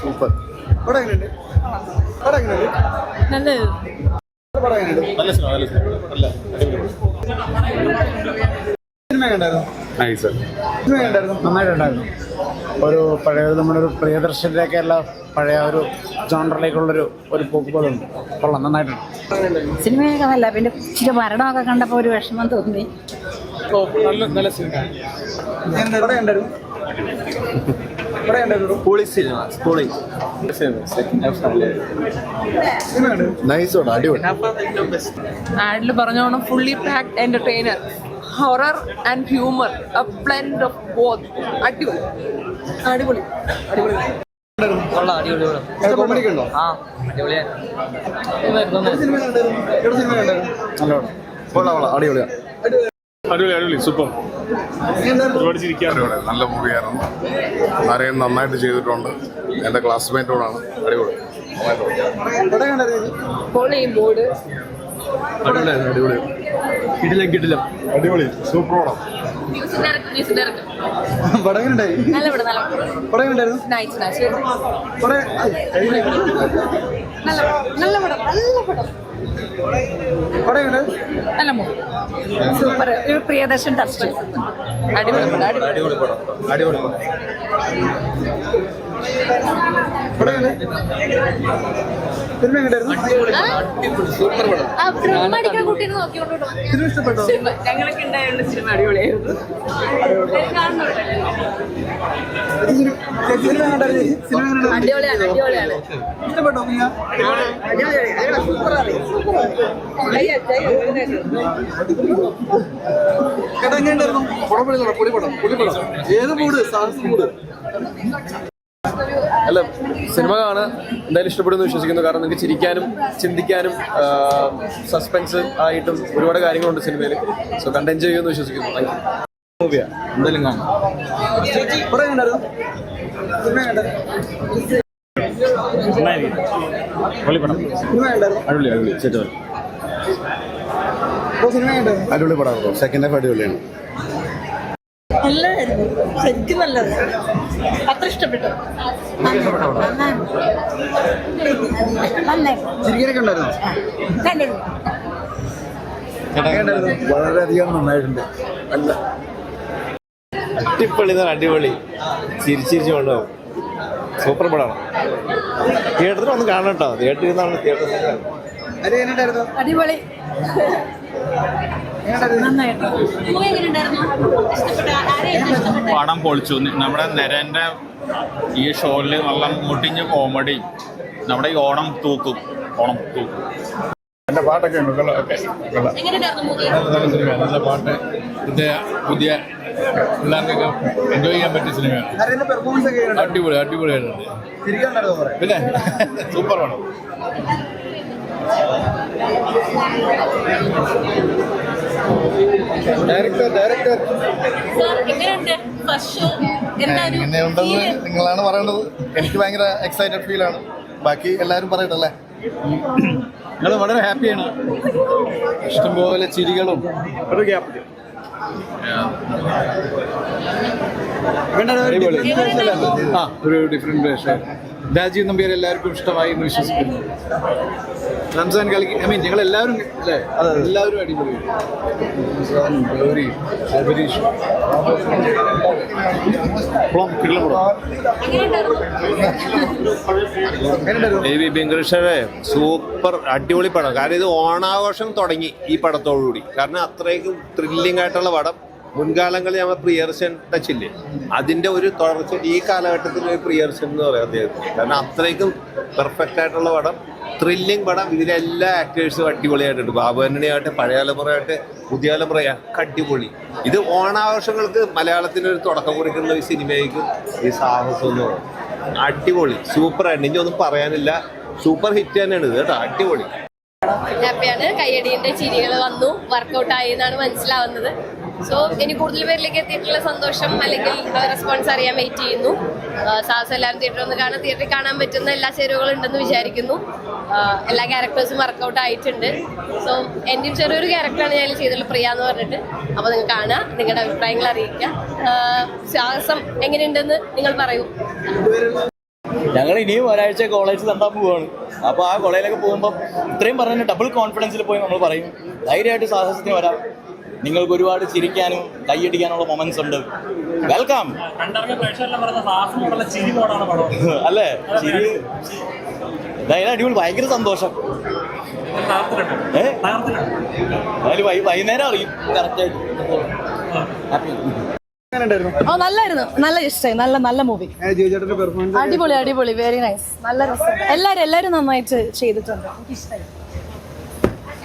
Super. പടം എങ്ങനെയുണ്ട്? പടം എങ്ങനെയുണ്ട്? നല്ലത്. പടം എങ്ങനെയുണ്ട്? നല്ല സിനിമ നല്ല സിനിമ. നല്ല സിനിമ കണ്ടായിരുന്നു നൈസ്. സിനിമ കണ്ടായിരുന്നു നന്നായിട്ടുണ്ടായിരുന്നു. ഒരു പഴയ നമ്മുടെ ഒരു പ്രിയദർശനിലേക്ക് എല്ലാ പഴയ ഒരു ജോണറിലേക്കുള്ളൊരു ഒരു പോക്കുപോലുണ്ട്. കൊള്ളാം നന്നായിട്ടുണ്ട്. സിനിമയൊക്കെ നല്ല പിന്നെ ഇച്ചിരി മരണമൊക്കെ കണ്ടപ്പോൾ ഒരു വിഷമം തോന്നി. നല്ല നല്ല സിനിമ. കണ്ടായിരുന്നു ആഡിൽ പറഞ്ഞോണം fully packed entertainer horror and humour a blend of both അടിപൊളി. അടിപൊളി. അടിപൊളി. കൊള്ളാം അടിപൊളി കൊള്ളാം. കോമഡി ഉണ്ടോ? ആ അടിപൊളിയാ. സിനിമ കണ്ടായിരുന്നു എവിടെ സിനിമ കണ്ടായിരുന്നു നല്ലോണം. കൊള്ളാം കൊള്ളാം. അടിപൊളിയാ. അടിപൊളി അടിപൊളി സൂപ്പർ ഒരുപാട് ചിരിക്കാൻ നല്ല മൂവിയായിരുന്നു. നരയൻ നന്നായിട്ട് ചെയ്തിട്ടുണ്ട്. എന്റെ ക്ലാസ്മേറ്റോടാണ് അടിപൊളി. അടിപൊളി. കിടിലം കിടിലം. അടിപൊളി സൂപ്പർ എങ്ങനെയുണ്ടായി നല്ല പടം നല്ല പടം. നല്ല സൂപ്പർ ഒരു പ്രിയദർശൻ ടച്ച് അടിപൊളി പടം അടിപൊളി. അടിപൊളി പടം. അടിപൊളി പടം. സിനിമ ഇഷ്ടപ്പെട്ടോ? ഞങ്ങളൊക്കെ ഉണ്ടായുള്ള സിനിമ അടിപൊളിയായിരുന്നു. അടിപൊളിയാണ് അടിപൊളിയാണ്. ഇഷ്ടപ്പെട്ടോ ചേട്ടാ എങ്ങനെയുണ്ടായിരുന്നു? കുഴപ്പമില്ല പൊളി പടം പൊളി പടം ഏത് മൂഡ്? സാഹസ മൂഡ്? അല്ല സിനിമ കാണാൻ എന്തായാലും ഇഷ്ടപ്പെടുന്നു വിശ്വസിക്കുന്നു. കാരണം നിങ്ങൾക്ക് ചിരിക്കാനും ചിന്തിക്കാനും സസ്പെൻസ് ആയിട്ടും ഒരുപാട് കാര്യങ്ങളുണ്ട് സിനിമയിൽ സോ കണ്ട് എൻജോയ് ചെയ്യുമെന്ന് വിശ്വസിക്കുന്നു. താങ്ക് യു എന്തായാലും കാണാം. അടിപൊളി സെറ്റ് അടിപൊളി പടം സെക്കൻഡ് ഹാഫ് അടിപൊളിയാണ്. നല്ലതായിരുന്നു. ശരിക്കും നല്ലത് അത്ര ഇഷ്ടപ്പെട്ടു. വളരെയധികം നന്നായിട്ടുണ്ട്. നല്ല. അടിപൊളി എന്ന് പറഞ്ഞാൽ അടിപൊളി ചിരിച്ചിരിച്ച് കൊണ്ടുപോകും. സൂപ്പർ പടമാണ്. തിയേറ്ററിൽ ഒന്ന് കാണണം കേട്ടോ. തിയേറ്ററിൽ നിന്നാണ് തിയേറ്ററിൽ അടിപൊളി. പടം പൊളിച്ചു. നമ്മുടെ നരേന്റെ ഈ ഷോയിൽ നല്ല മുട്ടിഞ്ഞ കോമഡി. നമ്മുടെ ഈ ഓണം തൂക്കും. ഓണം തൂക്കും. എന്റെ പാട്ടൊക്കെ ഉണ്ട്. കൊള്ളാം. ഓക്കെ. കൊള്ളാം. നല്ല നല്ല സിനിമ നല്ല പാട്ട്. പുതിയ പുതിയ പിള്ളേർക്കൊക്കെ എൻജോയ് ചെയ്യാൻ പറ്റിയ സിനിമയാണ്. അടിപൊളി അടിപൊളിയായിട്ടുണ്ട്. പിന്നെ സൂപ്പർ പടം ഡയറക്ടർ ഡയറക്ടർ എങ്ങനെയുണ്ട് ഫസ്റ്റ് ഷോ എങ്ങനെയുണ്ടെന്ന് നിങ്ങളാണ് പറയേണ്ടത്. എനിക്ക് ഭയങ്കര എക്സൈറ്റഡ് ഫീൽ ആണ്. ബാക്കി എല്ലാവരും പറയട്ടല്ലേ? നിങ്ങൾ വളരെ ഹാപ്പിയാണ് ഇഷ്ടംപോലെ ചിരികളും. ഒരു ഗ്യാപ്പ് അടിപൊളി ആ ഒരു വേഷം രാജീവ് നമ്പ്യാർ എല്ലാവർക്കും ഇഷ്ടമായി എന്ന് വിശ്വസിക്കുന്നു. റംസാൻ കളിക്ക് ഐ മീൻ ഞങ്ങൾ എല്ലാവരും അല്ലേ എല്ലാവരും അടിപൊളി ഗൗരി വെങ്കടേശ്വരെ സൂപ്പർ അടിപൊളി പടം. കാരണം ഇത് ഓണാഘോഷം തുടങ്ങി ഈ പടത്തോടുകൂടി. കാരണം അത്രയ്ക്കും ത്രില്ലിംഗ് ആയിട്ടുള്ള പടം. മുൻകാലങ്ങളിൽ നമ്മൾ പ്രിയർഷൻ ടച്ചില്ലേ അതിന്റെ ഒരു തുടർച്ച ഈ കാലഘട്ടത്തിൽ ഒരു പ്രിയർഷൻ എന്ന് പറയാം അദ്ദേഹത്തിന്. കാരണം അത്രയ്ക്കും പെർഫെക്റ്റ് ആയിട്ടുള്ള പടം ത്രില്ലിംഗ് പടം. ഇതിലെ എല്ലാ ആക്ടേഴ്സും അടിപൊളിയായിട്ടുണ്ട്. ബാബു ആന്റണി ആകട്ടെ പഴയ തലമുറയാകട്ടെ പുതിയ തലമുറയൊക്കെ അടിപൊളി. ഇത് ഓണാഘോഷങ്ങൾക്ക് മലയാളത്തിന് ഒരു തുടക്കം കുറിക്കുന്ന ഈ സിനിമയായിരിക്കും ഈ സാഹസം അടിപൊളി. സൂപ്പർ ആയിട്ട്. ഇനി ഒന്നും പറയാനില്ല. സൂപ്പർ ഹിറ്റ് തന്നെയാണ് ഇത് കേട്ടോ. അടിപൊളി. ഹാപ്പിയാണ്. കയ്യടീന്റെ ചിരികൾ വന്നു. വർക്കൗട്ട് ആയി എന്നാണ് മനസ്സിലാവുന്നത്. സോ ഇനി കൂടുതൽ പേരിലേക്ക് എത്തിയിട്ടുള്ള സന്തോഷം അല്ലെങ്കിൽ റെസ്പോൺസ് അറിയാൻ വെയിറ്റ് ചെയ്യുന്നു. സാഹസം എല്ലാവരും തിയേറ്ററിൽ ഒന്ന് കാണാൻ തിയേറ്ററിൽ കാണാൻ പറ്റുന്ന എല്ലാ ചേരുവകളും ഉണ്ടെന്ന് വിചാരിക്കുന്നു. എല്ലാ ക്യാരക്ടേഴ്സും വർക്കൗട്ട് ആയിട്ടുണ്ട്. സോ എന്റെ ചെറിയൊരു ക്യാരക്ടറാണ് ഞാൻ ചെയ്തിട്ടുള്ള പ്രിയ എന്ന് പറഞ്ഞിട്ട്. അപ്പോൾ നിങ്ങൾ കാണുക നിങ്ങളുടെ അഭിപ്രായങ്ങൾ അറിയിക്കുക. സാഹസം എങ്ങനെയുണ്ടെന്ന് നിങ്ങൾ പറയൂ. ഞങ്ങൾ ഇനിയും ഒരാഴ്ച കോളേജ് തന്നാൽ പോവാണ്. അപ്പോൾ ആ കോളേജിലൊക്കെ പോകുമ്പോൾ ഇത്രയും പറഞ്ഞ ഡബിൾ കോൺഫിഡൻസിൽ പോയി നമ്മൾ പറയും. ധൈര്യമായിട്ട് സാഹസത്തിന് വരാം. നിങ്ങൾക്ക് ഒരുപാട് ചിരിക്കാനും കൈയടിക്കാനുള്ള മൊമെന്റ്സ് ഉണ്ട്. വെൽക്കം അല്ലേ? ചിരി. എന്തായാലും അടിപൊളി. ഭയങ്കര സന്തോഷം. ഏ? എന്തായാലും വൈ- വൈകുന്നേരം അറിയും. കറക്റ്റായിട്ട് ഹാപ്പി ഓ നല്ലായിരുന്നു. നല്ല ഇഷ്ടമായി. നല്ല നല്ല മൂവി അടിപൊളി അടിപൊളി. വെരി നൈസ് നല്ല രസം. എല്ലാരും എല്ലാരും നന്നായിട്ട് ചെയ്തിട്ടുണ്ട്. എനിക്ക് ഇഷ്ടമായി